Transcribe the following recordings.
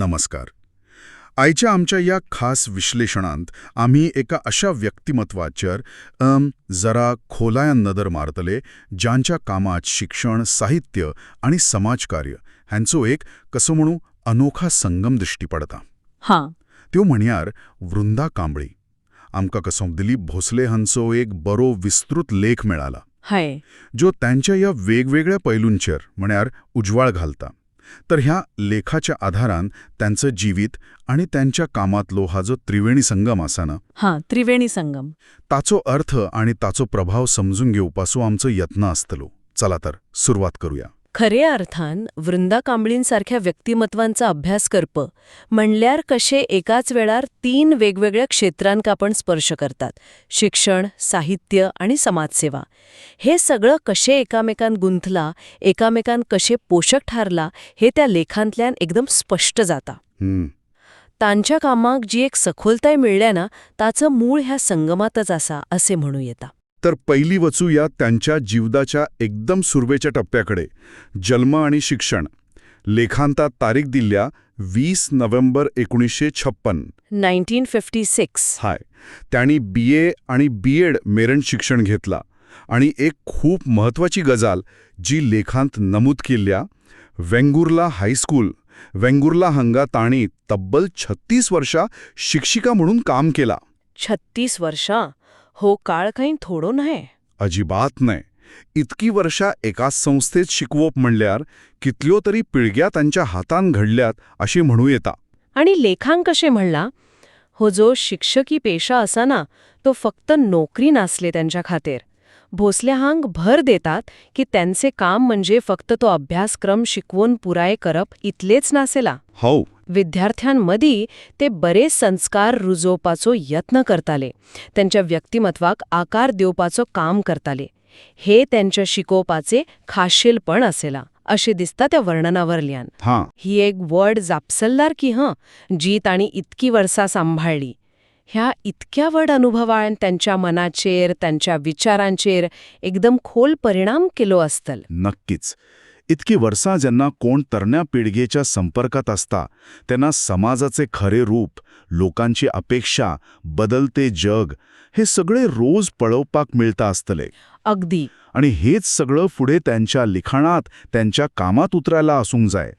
नमस्कार. आयच्या आमच्या या खास विश्लेषणांत आम्ही एका अशा व्यक्तिमत्वाचेर अम, जरा खोलायान नदर मारतले ज्यांच्या कामात शिक्षण साहित्य आणि समाजकार्य हांचो एक कसो म्हणू अनोखा संगम दिश्टी पडता. हां. त्यो म्हणल्यार वृंदा कांबळी. आमकां कसो दिलीप भोसले हांचो एक बरो विस्तृत लेख मेळाला. हय. जो त्यांच्या या वेगवेगळ्या पैलूंचेर म्हळ्यार उजवाळ घालता. तर ह्या लेखाच्या आधारान त्यांचं जिवीत आणि त्यांच्या कामातलो हा जो त्रिवेणी संगम आसा ना हां त्रिवेणी संगम. ताचो अर्थ आणि ताचो प्रभाव समजून घेवपाचो आमचो यत्न आसतलो. चला तर सुरवात करूया. खऱ्या अर्थान वृंदा कांबळींसारख्या व्यक्तिमत्वांचा अभ्यास करप म्हणल्यार कशे एकाच वेळार तीन वेगवेगळ्या क्षेत्रांक आपण स्पर्श करतात शिक्षण साहित्य आणि समाजसेवा. हे सगळं कशे एकामेकान गुंथला एकामेकान कशे पोषक ठरला हे त्या लेखांतल्यान एकदम स्पष्ट जाता. तांच्या कामाक जी एक सखोलताय मिळल्या ना ताचं मूळ ह्या संगमातच आसा असे म्हणू येता. तर पहिली वचूया त्यांच्या जीवदाच्या एकदम सुरवेच्या टप्प्याकडे. जन्म आणि शिक्षण. लेखांतात तारीख दिल्या वीस नोव्हेंबर एकोणीसशे छप्पन. Nineteen fifty six. हाय. त्यांनी बी ए आणि बी एड मेरण शिक्षण घेतला. आणि एक खूप महत्वाची गजाल जी लेखांत नमूद केल्या वेंगुर्ला हायस्कूल वेंगुर्ला हांगा ताणी तब्बल छत्तीस वर्षा शिक्षिका म्हणून काम केला. छत्तीस वर्षां? हो काळ काही थोडो न्हय अजिबात नाही. इतकी वर्षा एकाच संस्थेत शिकवप म्हणल्यार कितल्यो तरी पिळग्या तांच्या हातान घडल्यात अशी म्हणू येता. आणि लेखांक कशे म्हणला? हो जो शिक्षकी पेशा असा ना तो फक्त नोकरी नासले त्यांच्या खातीर. भोसले हांक भर देतात की त्यांचे काम म्हणजे फक्त तो अभ्यासक्रम शिकवून पुराय करप इतलेच नासेला. हो. विद्यार्थ्यांमदी ते बरेच संस्कार रुजोवपाचो यत्न करताले. त्यांच्या व्यक्तिमत्वाक आकार दिवपाचो काम करताले. हे त्यांच्या शिकोवपाचे खाशेलपण असेला अशें दिसता त्या वर्णनावरल्यान. हां. ही एक व्हड जापसलदार की हं जी ताणी इतकी वर्सां सांभाळली. ह्या इतक्या व्हड अनुभवान त्यांच्या मनाचेर त्यांच्या विचारांचेर एकदम खोल परिणाम केलो आसतल नक्कीच. इतकी वर्सां जेन्ना कोण तरण्या पिळगेच्या संपर्कात असता तेन्ना समाजाचे खरे रूप लोकांची अपेक्षा बदलते जग हे सगळे रोज पळवपाक मिळता आसतले अगदी. आणि हेच सगळं पुढे त्यांच्या लिखाणात त्यांच्या कामात उतरायला असूंक जाय.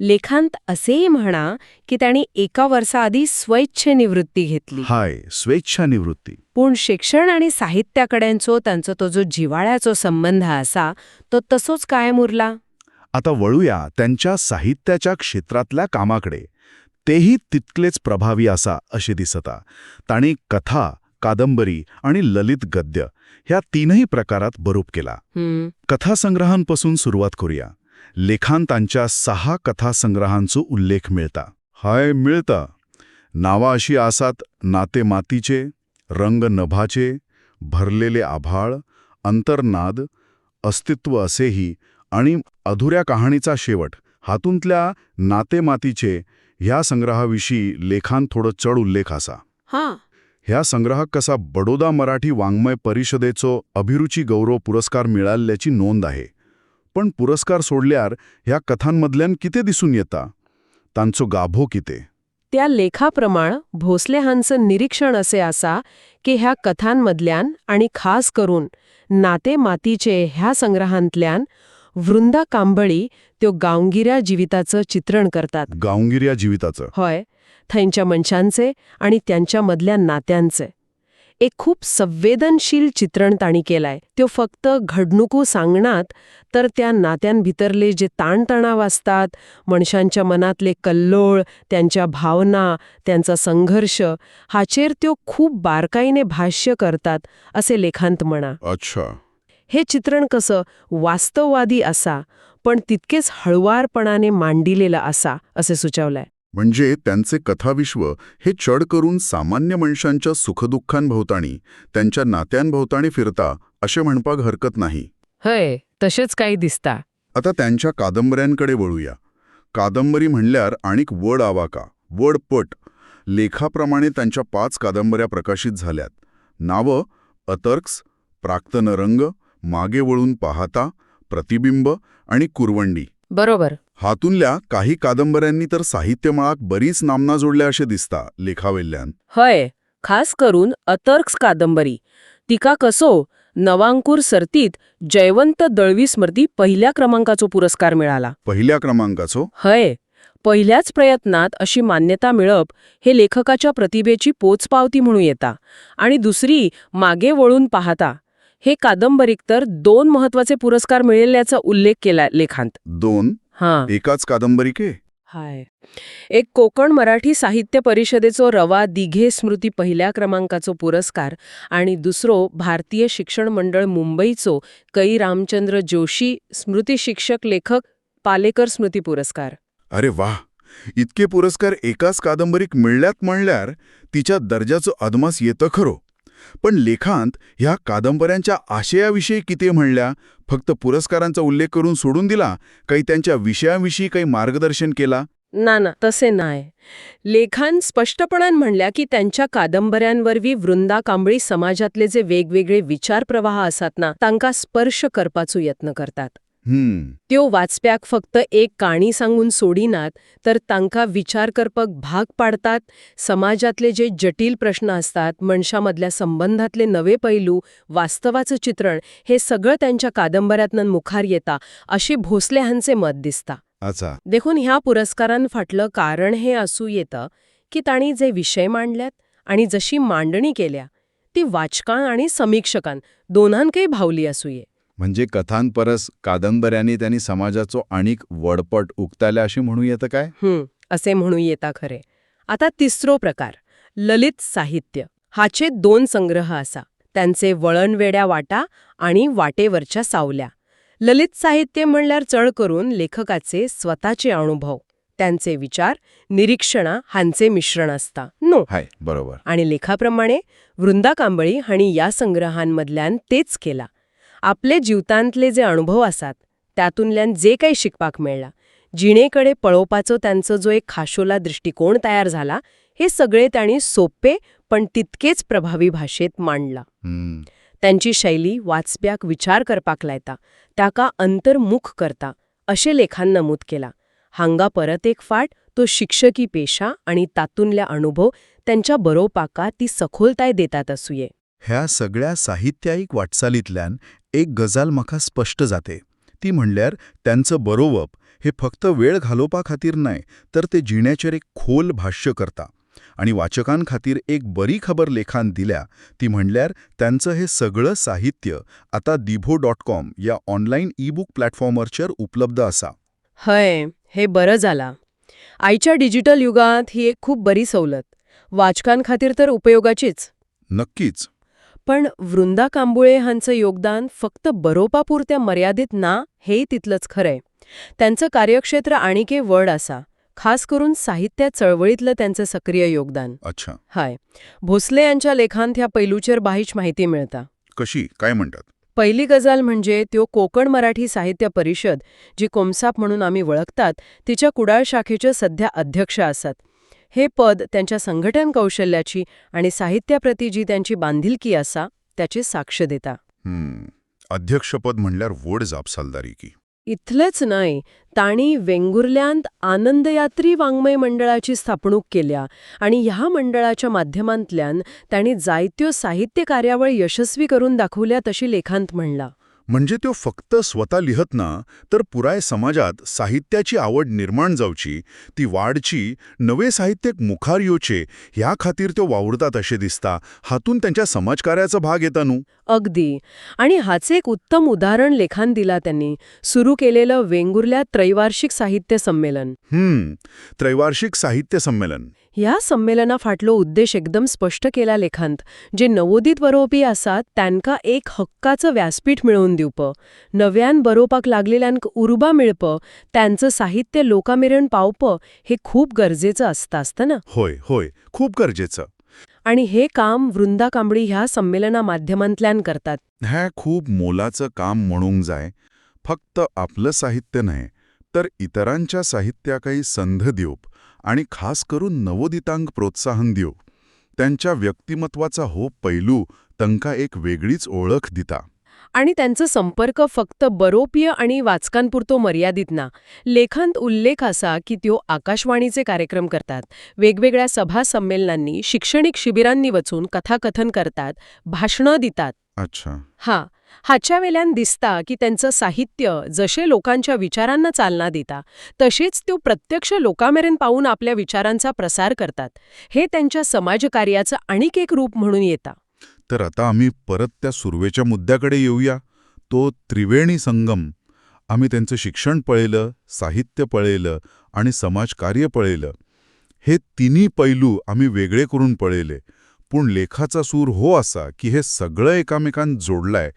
लेखांत असेही म्हणा की त्यांनी एका वर्षाआधी स्वैच्छ निवृत्ती घेतली. हाय स्वेच्छा निवृत्ती पूण शिक्षण आणि साहित्याकडेंचो त्यांचो तो जो जिवाळ्याचो संबंध असा तो तसोच कायम उरला? आता वळूया त्यांच्या साहित्याच्या क्षेत्रातल्या कामाकडे. तेही तितलेच प्रभावी असा असे दिसता. ताणी कथा कादंबरी आणि ललित गद्य ह्या तीनही प्रकारात बरोप केला. कथासंग्रहांपासून सुरुवात करूया. लेखान तांच्या सहा कथासंग्रहांचो उल्लेख मिळता. हाय मिळता. नावा अशी आसात नाते मातीचे रंग नभाचे भरलेले आभाळ अंतर्नाद अस्तित्व असेही आणि अधुऱ्या कहाणीचा शेवट. हातूंतल्या नाते मातीचे ह्या संग्रहाविषयी लेखान थोडं चढ उल्लेख असा हा. ह्या संग्रहाक कसा बडोदा मराठी वाङ्मय परिषदेचो अभिरुची गौरव पुरस्कार मिळाल्याची नोंद आहे. पण पुरस्कार सोडल्यार ह्या कथांमधल्यान किते दिसून येता? तांचो गाभो किते? त्या लेखाप्रमाण भोसले हांचं निरीक्षण असे असा की ह्या कथांमधल्यान आणि खास करून नाते मातीचे ह्या संग्रहांतल्यान वृंदा कांबळी त्यो गांवगिऱ्या जिविताचं चित्रण करतात. गावगिऱ्या जीविताचं. होय थंयच्या मनशांचे आणि त्यांच्या मधल्या नात्यांचे. एक खूप संवेदनशील चित्रण ताणी केलाय. त्यो फक्त घडणुको सांगणात तर त्या नात्यांभितरले जे ताणतणाव असतात मनशांच्या मनातले कल्लोळ त्यांच्या भावना त्यांचा संघर्ष हाचेर त्यो खूप बारकाईने भाष्य करतात असे लेखांत म्हणा. अच्छा. हे चित्रण कसं वास्तववादी असा पण तितकेच हळुवारपणाने मांडिलेलं असा असे सुचवलंय. म्हणजे त्यांचे कथाविश्व हे चढ करून सामान्य मनशांच्या सुखदुःखांभोवताणी त्यांच्या नात्यांभोवताणी फिरता असे म्हणपाक हरकत नाही. हय तसेच काही दिसता. आता त्यांच्या कादंबऱ्यांकडे वळूया. कादंबरी म्हणल्यार आणिक वड आवाका वड पट. लेखाप्रमाणे त्यांच्या पाच कादंबऱ्या प्रकाशित झाल्यात. नावं अतर्क्स प्राक्तन रंग मागे वळून पाहता प्रतिबिंब आणि कुरवंडी. बरोबर. हातूनल्या काही कादंबऱ्यांनी तर साहित्यमळाक बरीच नामना जोडल्या असे दिसता लेखावेल्ल्यान. हय खास करून अतर्क्स कादंबरी. तिका कसो नवांकूर सर्तीत जयवंत दळवी स्मृती पहिल्या क्रमांकाचो पुरस्कार मिळाला. पहिल्या क्रमांकाचो? हय पहिल्याच प्रयत्नात अशी मान्यता मिळप हे लेखकाच्या प्रतिभेची पोचपावती म्हणून येता आणि दुसरी मागे वळून पाहता. हे कादंबरीक तर दोन महत्त्वाचे पुरस्कार मिळाल्याचा उल्लेख केला लेखांत. दोन? हां. एकाच कादंबरीके? हाय. एक कोकण मराठी साहित्य परिषदेचो रवा दिघे स्मृती पहिल्या क्रमांकाचो पुरस्कार आणि दुसरो भारतीय शिक्षण मंडळ मुंबईचो कै रामचंद्र जोशी स्मृती शिक्षक लेखक पालेकर स्मृती पुरस्कार. अरे वाह! इतके पुरस्कार एकाच कादंबरीक मिळल्यात म्हणल्यार तिच्या दर्जाचो अदमास येतं खरो. पण लेखांत ह्या कादंबऱ्यांच्या आशयाविषयी किती म्हणल्या फक्त पुरस्कारांचा उल्लेख करून सोडून दिला? काही त्यांच्या विषयाविषयी काही मार्गदर्शन केला? ना ना तसे नाय लेखान स्पष्टपणान म्हणल्या की त्यांच्या कादंबऱ्यांवरवी वृंदा कांबळी समाजातले जे वेगवेगळे विचारप्रवाह असतात आसात ना तांकां स्पर्श करपाचो यत्न करतात. त्यो वाचप्याक फक्त एक काणी सांगून सोडिनात तर तांकां विचार करपाक भाग पाडतात समाजातले जे जटील प्रश्न असतात मनशामधल्या संबंधातले नवे पैलू वास्तवाचं चित्रण हे सगळं त्यांच्या कादंबऱ्यातनं मुखार येता अशी भोसले हांचे मत दिसता. अच्छा. देखून ह्या पुरस्कारान फाटलं कारण हे असू येतं की तांणी जे विषय मांडल्यात आणि जशी मांडणी केल्या ती वाचकां आणि समीक्षकांक दोनांकय भावली असूये म्हणजे कथांपरस कादंबऱ्यांनी त्यांनी समाजाचो आणीक वडपट उक्ताल्या अशी म्हणू येतं काय? हं, असे म्हणू येता खरे. आता तिसरो प्रकार ललित साहित्य. हाचे दोन संग्रह असा. त्यांचे वळणवेड्या वाटा आणि वाटेवरच्या सावल्या. ललित साहित्य म्हणल्यार चढ करून लेखकाचे स्वतःचे अनुभव त्यांचे विचार निरीक्षणा हांचे मिश्रण असता. नो? हाय बरोबर. आणि लेखाप्रमाणे वृंदा कांबळी हांणी या संग्रहांमधल्यान तेच केला. आपले जिवतांतले जे अनुभव आसात त्यातूनल्यान जे काही शिकपाक मेळला जिणेकडे पळोवपाचो त्यांचो जो एक खाशोला दृष्टिकोन तयार झाला हे सगळे त्यांनी सोपे पण तितकेच प्रभावी भाषेत मांडला. त्यांची शैली वाचप्याक विचार करपाक लायता ताका अंतर्मुख करता अशे लेखान नमूद केला. हांगा परत एक फाट तो शिक्षकी पेशा आणि तातूंतल्या अनुभव त्यांच्या बरोवपाका ती सखोलताय देतात असूये. ह्या सगळ्या साहित्यायिक वाटचालीतल्यान एक गजाल म्हाका स्पष्ट जाते. ती म्हणल्यार त्यांचं बरोवप हे फक्त वेळ घालोवपा खातीर न्हय तर ते जिण्याचेर एक खोल भाष्य करता. आणि वाचकांखातीर एक बरी खबर लेखान दिल्या ती म्हणल्यार त्यांचं हे सगळं साहित्य आता दिभो डॉट कॉम या ऑनलाईन ई बुक प्लॅटफॉर्मरचेर उपलब्ध असा. हय हे बरं जाला आयच्या डिजिटल युगात ही एक खूप बरी सवलत. वाचकांखातीर तर उपयोगाचीच. नक्कीच. पण वृंदा कांबुळे हांचं योगदान फक्त बरोवपापुरत्या मर्यादित ना हेय तितलंच खरंय. त्यांचं कार्यक्षेत्र आणिके व्हड आसा खास करून साहित्य चळवळीतलं त्यांचं सक्रिय योगदान. अच्छा. हाय. भोसले यांच्या लेखांत ह्या पैलूचेर बाहीच माहिती मिळता. कशी? काय म्हणतात? पहिली गजाल म्हणजे त्यो कोकण मराठी साहित्य परिषद जी कोमसाप म्हणून आम्ही वळखतात तिच्या कुडाळ शाखेचे सध्या अध्यक्ष असत. हे पद त्यांच्या संघटन कौशल्याची आणि साहित्याप्रती जी त्यांची बांधिलकी असा त्याची साक्ष देता. अध्यक्षपद म्हणल्यार वड जापसालदारी की. इथलेच नाही ताणी वेंगुर्ल्यांत आनंदयात्री वाङ्मय मंडळाची स्थापणूक केल्या आणि ह्या मंडळाच्या माध्यमांतल्यान ताणी जायत्यो साहित्य कार्यावळ यशस्वी करून दाखवल्या तशी लेखांत म्हणला. म्हणजे त्यो फक्त स्वता लिहत ना तर पुराय समाजात साहित्याची आवड निर्माण जावची ती वाडची नवे साहित्यक मुखार येवचे ह्या खातीर त्यो वावुरतात अशें दिसता हातून त्यांच्या समाजकार्याचा भाग येता न्हू अगदी. आणि हाचे एक उत्तम उदाहरण लेखान दिला त्यांनी सुरू केलेलं वेंगुर्ल्या त्रैवार्षिक साहित्य संमेलन. हम्म. त्रैवार्षिक साहित्य संमेलन. ह्या संमेलना फाटलो उद्देश एकदम स्पष्ट केला लेखांत जे नवोदित बरोवपी आसात त्यांका एक हक्काचं व्यासपीठ मिळवून दिवप. नव्यान बरोवपाक लागलेल्यांक उर्बा मिळप त्यांचं साहित्य लोकामेरेन पावप हे खूप गरजेचं असतं असतं ना? होय होय खूप गरजेचं. आणि हे काम वृंदा कांबळी ह्या संमेलना माध्यमांतल्यान करतात. हें खूप मोलाचं काम म्हणूंक जाय फक्त आपलं साहित्य न्हय तर इतरांच्या साहित्याकय संध दिवप. आणि खास करून नवोदितांक प्रोत्साहन दिवप त्यांच्या व्यक्तिमत्वाचा हो पैलू तांकां एक वेगळीच ओळख दिता. आणि त्यांचं संपर्क फक्त बरोपीय आणि वाचकांपुरतो मर्यादित ना. लेखांत उल्लेख असा की त्यो आकाशवाणीचे कार्यक्रम करतात. वेगवेगळ्या सभा संमेलनांनी शैक्षणिक शिबिरांनी वचून कथाकथन करतात भाषणं दितात. अच्छा. हा. हाच्या वेल्यान दिसता की त्यांचं साहित्य जसे लोकांच्या विचारांना चालना दिता तशेच त्यो प्रत्यक्ष लोकांमेरेन पाहून आपल्या विचारांचा प्रसार करतात. हे त्यांच्या समाजकार्याचं आणिक एक रूप म्हणून येता. तर आता आम्ही परत त्या सुरवेच्या मुद्द्याकडे येऊया. तो त्रिवेणी संगम. आम्ही त्यांचं शिक्षण पळयलं साहित्य पळयलं आणि समाजकार्य पळयलं हे तिन्ही पैलू आम्ही वेगळे करून पळयले पूण लेखाचा सूर हो असा की हे सगळं एकामेकांत जोडलाय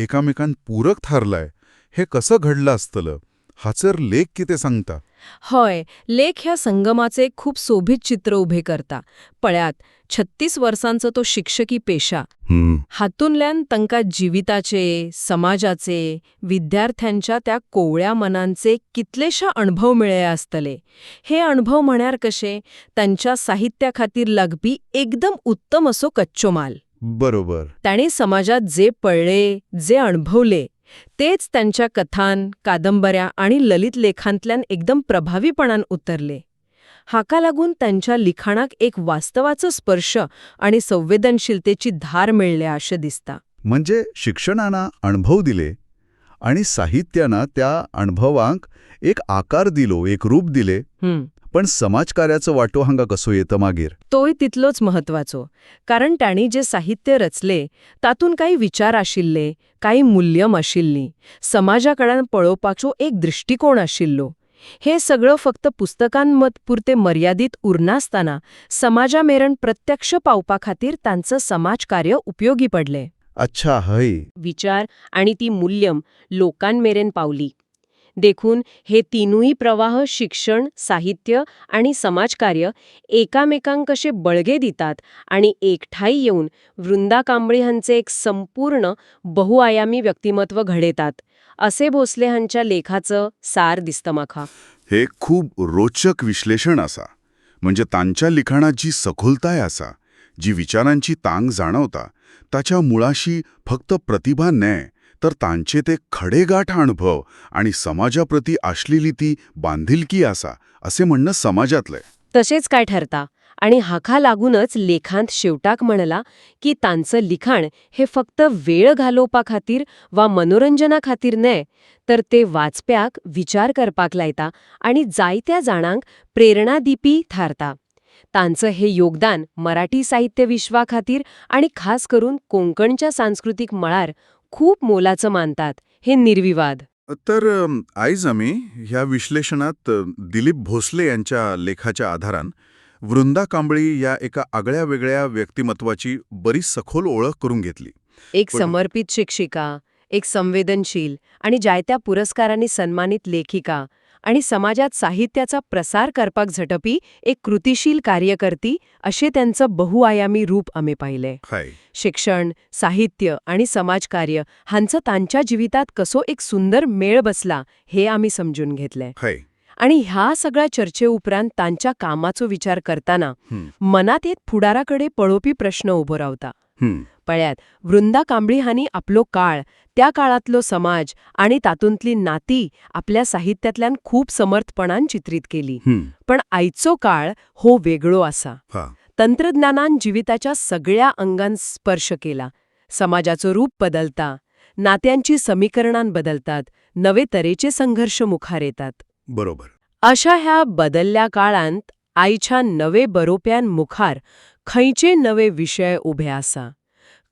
एकामेकांत पूरक थारलाय हे कसं घडलं असतलं? हाचेर लेख कितें सांगता? हय लेख ह्या संगमाचे खूप सोभित चित्र उभे करता. पळ्यात छत्तीस वर्सांचो तो शिक्षकी पेशा. हातूंतल्यान तांकां जिविताचे समाजाचे विद्यार्थ्यांच्या त्या कोवळ्या मनांचे कितलेशा अणभव मेळ्ळे आसतले हे अणभव म्हण्यार कशे? तांच्या साहित्या खातीर लागपी एकदम उत्तम असो कच्चो माल बरोबर. ताणे समाजात जे पळले जे अणभवले तेच त्यांच्या कथान कादंबऱ्या आणि ललित लेखांतल्यान एकदम प्रभावीपणान उतरले. हाका लागून त्यांच्या लिखाणाक एक वास्तवाचो स्पर्श आणि संवेदनशीलतेची धार मेळल्या अशें दिसता. म्हणजे शिक्षणानं अणभव दिले आणि साहित्यानं त्या अणभवांक एक आकार दिलो एक रूप दिले. पण समाजकार्याचो वाटो हांगा कसो येता मागीर? तोय तितलोच महत्वाचो कारण तांणी जे साहित्य रचले तातूंत काही विचार आशिल्ले काही मूल्यम आशिल्लीं. समाजाकडेन पळोवपाचो एक दृष्टिकोण आशिल्लो. हे सगळं फक्त पुस्तकांमत पुरते मर्यादित उरनासतना समाजामेरण प्रत्यक्ष पावपा खातीर तांचं समाजकार्य उपयोगी पडले. अच्छा हय. विचार आणि ती मूल्यम लोकांमेरेन पावली. देखून हे तीनही प्रवाह शिक्षण साहित्य आणि समाजकार्य एकामेकांकशे बळगे देतात आणि एकठाई येऊन वृंदा कांबळी ह्यांचे एक संपूर्ण बहुआयामी व्यक्तिमत्व घडयतात असे भोसले ह्यांच्या लेखाचं सार दिसतं हे खूप रोचक विश्लेषण असा म्हणजे तांच्या लिखाणाची सखोलताय असा जी विचारांची तांग जाणवता त्याच्या मुळाशी फक्त प्रतिभा नाही तर तांचे ते खडेगाठ अनुभव आणि समाजाप्रती असलेली ती बांधिलकी आसा असे म्हणणं समाजातलंय. तसेच काय ठरता? आणि हाका लागूनच लेखांत शेवटाक म्हणला की तांचं लिखाण हे फक्त वेळ घालोवपा खातीर वा मनोरंजना खातीर न्हय तर ते वाचप्याक विचार करपाक लायता आणि जायत्या जाणांक प्रेरणा दिपी थारता. तांचं हे योगदान मराठी साहित्य विश्वा खातीर आणि खास करून कोंकणच्या सांस्कृतिक मळार खूप मोलाचं मानतात. हे निर्विवाद. तर अम, आयज आमी ह्या विश्लेषणात दिलीप भोसले यांच्या लेखाच्या आधारान वृंदा कांबळी या एका आगळ्या वेगळ्या व्यक्तिमत्वाची बरी सखोल ओळख करून घेतली. एक समर्पित शिक्षिका एक संवेदनशील आणि जायत्या पुरस्कारांनी सन्मानित लेखिका आणि समाजात साहित्याचा प्रसार करपाक झटपी एक कृतिशील कार्यकर्ती असे त्यांचं बहुआयामी रूप आम्ही पाहिले. शिक्षण साहित्य आणि समाजकार्य हांचं तांच्या जिवितात कसो एक सुंदर मेळ बसला हे आम्ही समजून घेतले. आणि ह्या सगळ्या चर्चे उपरांत तांच्या कामाचो विचार करताना मनात एक फुडाराकडे पळोवपी प्रश्न उभो रावता. पळ्यात. वृंदा कांबळी हांणी आपलो काळ त्या काळातलो समाज आणि तातूंतली नाती आपल्या साहित्यातल्यान खूप समर्थपणान चित्रीत केली. पण आयचो काळ हो वेगळो आसा. तंत्रज्ञानान जिविताच्या सगळ्या अंगांत स्पर्श केला. समाजाचो रूप बदलता. नात्यांची समीकरणां बदलतात. नवे तरेचे संघर्ष मुखार येतात. बरोबर. अशा ह्या बदलल्या काळांत आयच्या नवे बरोप्यान मुखार खंयचे नवे विषय उभे आसा?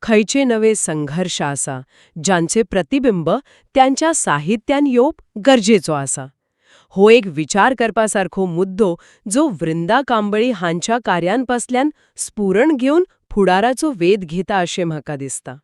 खंयचे नवे संघर्ष आसा जांचे प्रतिबिंब त्यांच्या साहित्यान येवप गरजेचो आसा? हो एक विचार करपासारखो मुद्दो जो वृंदा कांबळी हांच्या कार्यांपासल्यान स्फुरण घेवन फुडाराचो वेध घेता अशें म्हाका दिसता.